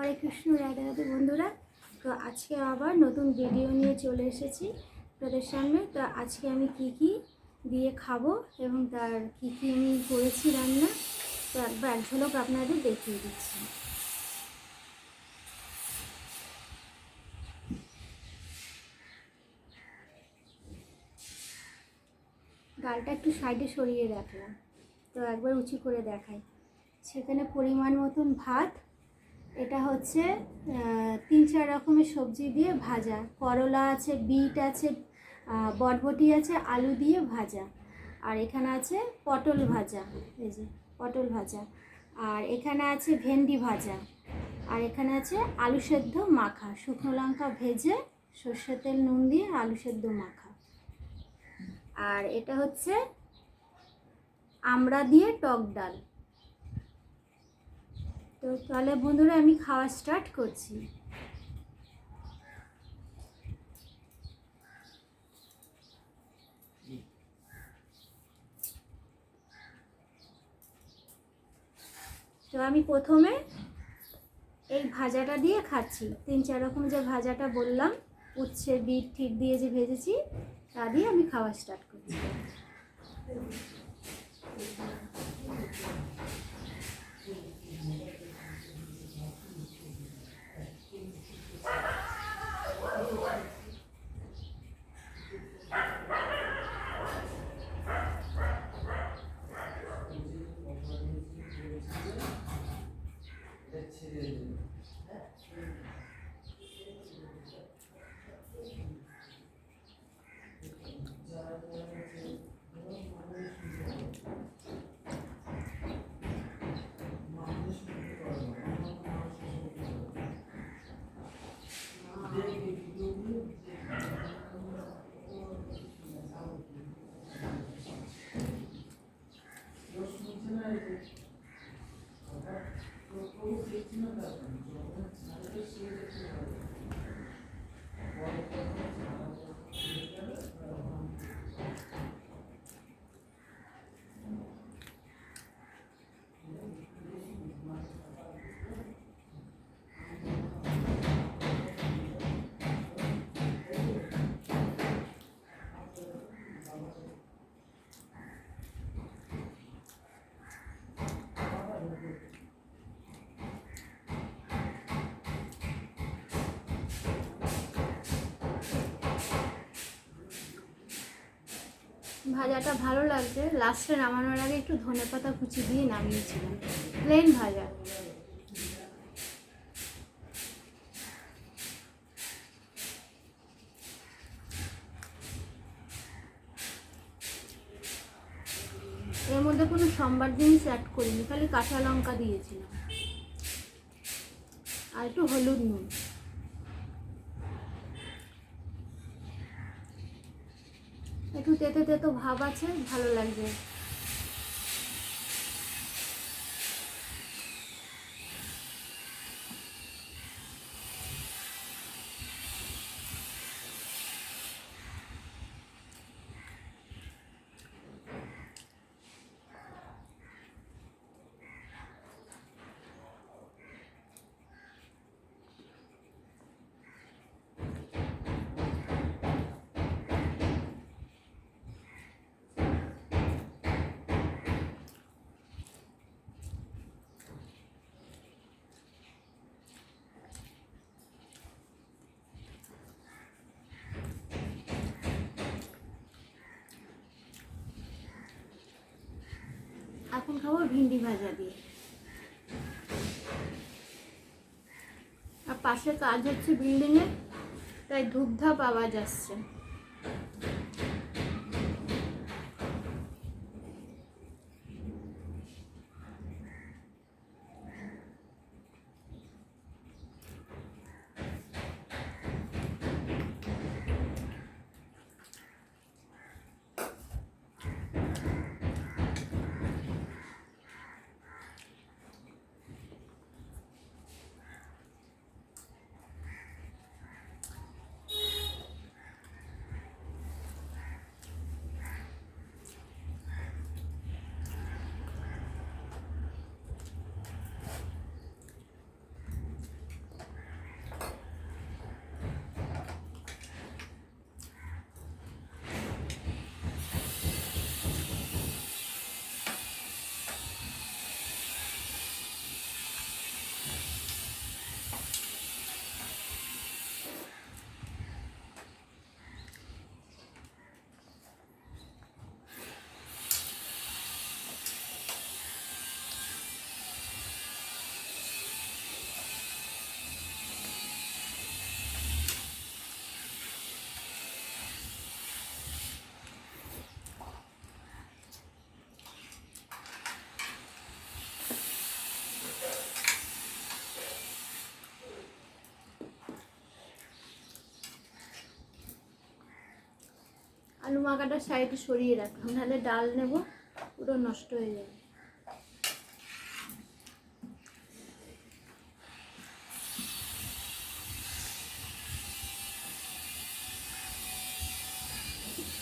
হরে কৃষ্ণ, রাধা রাধে বন্ধুরা। তো আজকে আবার নতুন ভিডিও নিয়ে চলে এসেছি তাদের সামনে। তো আজকে আমি কি কি দিয়ে খাব এবং তার কি কি আমি করেছি রান্না, তো একবার এক ঝলক আপনাদের দেখিয়ে দিচ্ছি। ডালটা একটু সাইডে সরিয়ে রাখলাম, তো একবার উঁচু করে দেখাই। সেখানে পরিমাণ মতন ভাত এটা হচ্ছে তিন চার রকমের সবজি দিয়ে ভাজা। করলা আছে, বিট আছে বটবটি আছে, আলু দিয়ে ভাজা। আর এখানে আছে পটল ভাজা, এই যে পটল ভাজা। আর এখানে আছে ভেন্ডি ভাজা। আর এখানে আছে আলু সেদ্ধ মাখা, শুকনো লঙ্কা ভেজে সর্ষের তেল, নুন দিয়ে আলু সেদ্ধ মাখা। আর এটা হচ্ছে আমড়া দিয়ে টক ডাল। তো তাহলে বন্ধুরা আমি খাওয়া স্টার্ট করছি। তো আমি প্রথমে এই ভাজাটা দিয়ে খাচ্ছি। তিন চার রকম যে ভাজাটা বললাম, উচ্ছে, বিট ঠিট দিয়ে যে ভেজেছি, তা দিয়ে আমি খাওয়া স্টার্ট করছি ভাজাটা ভালো লাগছে। লাস্টে নামানোর আগে একটু ধনে পাতা কুচি দিয়ে নামিয়েছিলাম। প্লেন ভাজা। এর মধ্যে কোনো সম্বার জিনিস অ্যাড করিনি, খালি কাঁচা লঙ্কা দিয়েছিলাম। আর একটু হলুদ নুন একটু তেতো তেতো ভাব আছে ভালো লাগবে। এখন খাব ভিন্ডি ভাজা দিয়ে। আর পাশে কাজ হচ্ছে বিল্ডিংয়ে তাই ধূপধাপ আওয়াজ আসছে। আলু মাখাটা সাইডে সরিয়ে রাখলাম, নাহলে ডাল নেব, পুরো নষ্ট হয়ে যাবে।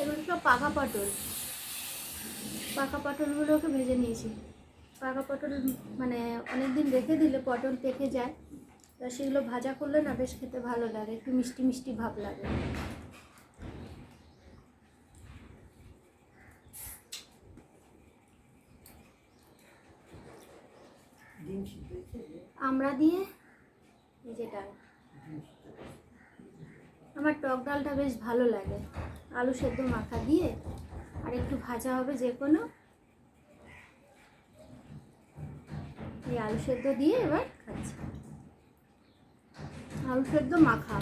এগুলো সব পাকা পটল। পাকা পটলগুলোকে ভেজে নিয়েছি। পাকা পটল মানে অনেক দিন রেখে দিলে পটল পেকে যায়, তা সেগুলো ভাজা করলে না বেশ খেতে ভালো লাগে, একটু মিষ্টি মিষ্টি ভাব লাগে ডিম সিদ্ধ হয়েছে যে? আমরা দিয়ে এই যে ডাল ডিম সিদ্ধ। আমার টক ডালটা বেশ ভালো লাগে। আলু সেদ্ধ মাখা দিয়ে আর একটু ভাজা হবে যে কোনো। এই আলু সেদ্ধ দিয়ে এবার খাচ্ছি। আলু সেদ্ধ মাখা।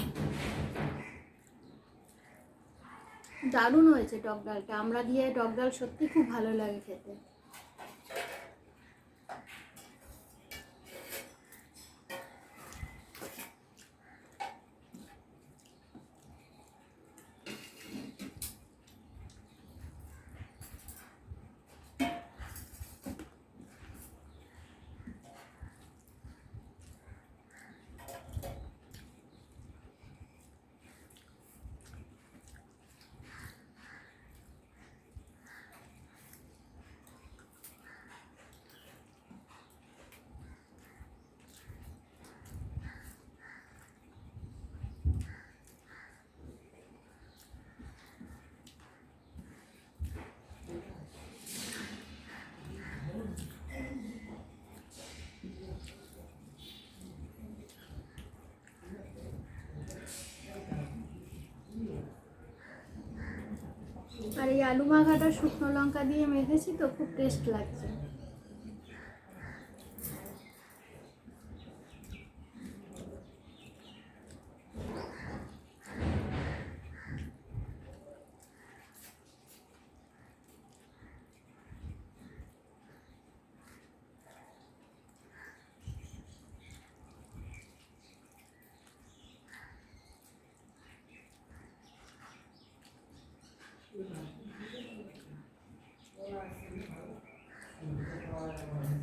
দারুণ হয়েছে টক ডালটা। আমরা দিয়ে টক ডাল সত্যি খুব ভালো লাগে খেতে। এই আলু মাখাটা শুকনো লঙ্কা দিয়ে মেখেছি তো খুব টেস্ট লাগছে Thank you. time.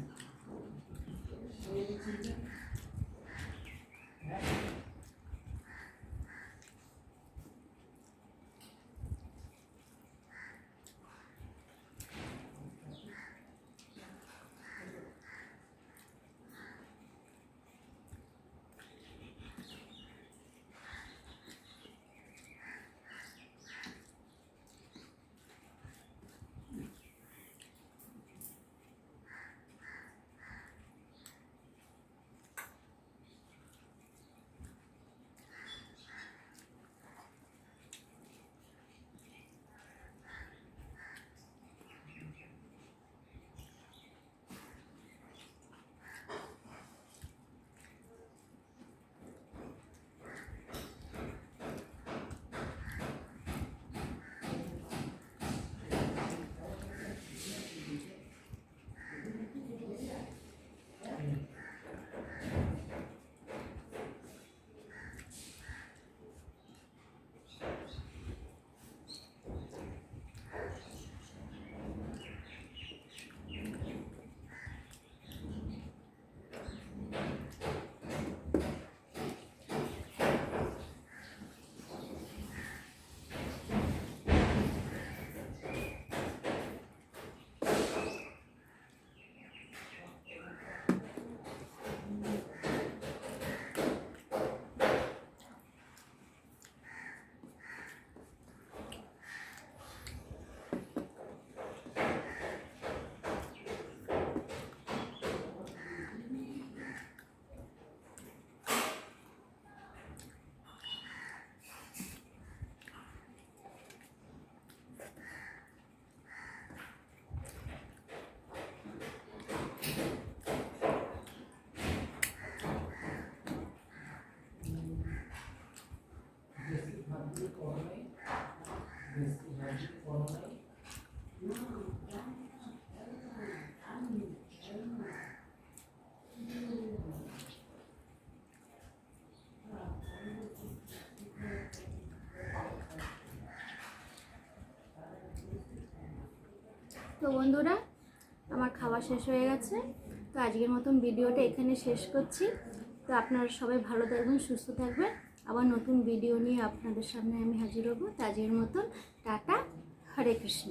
তো বন্ধুরা, আমার খাওয়া শেষ হয়ে গেছে। তো আজকের মতন ভিডিওটা এখানে শেষ করছি। তো আপনারা সবাই ভালো থাকবেন, সুস্থ থাকবেন। আবার নতুন ভিডিও নিয়ে আপনাদের সামনে আমি হাজির হব। তাজের মতন টাটা হরে কৃষ্ণ।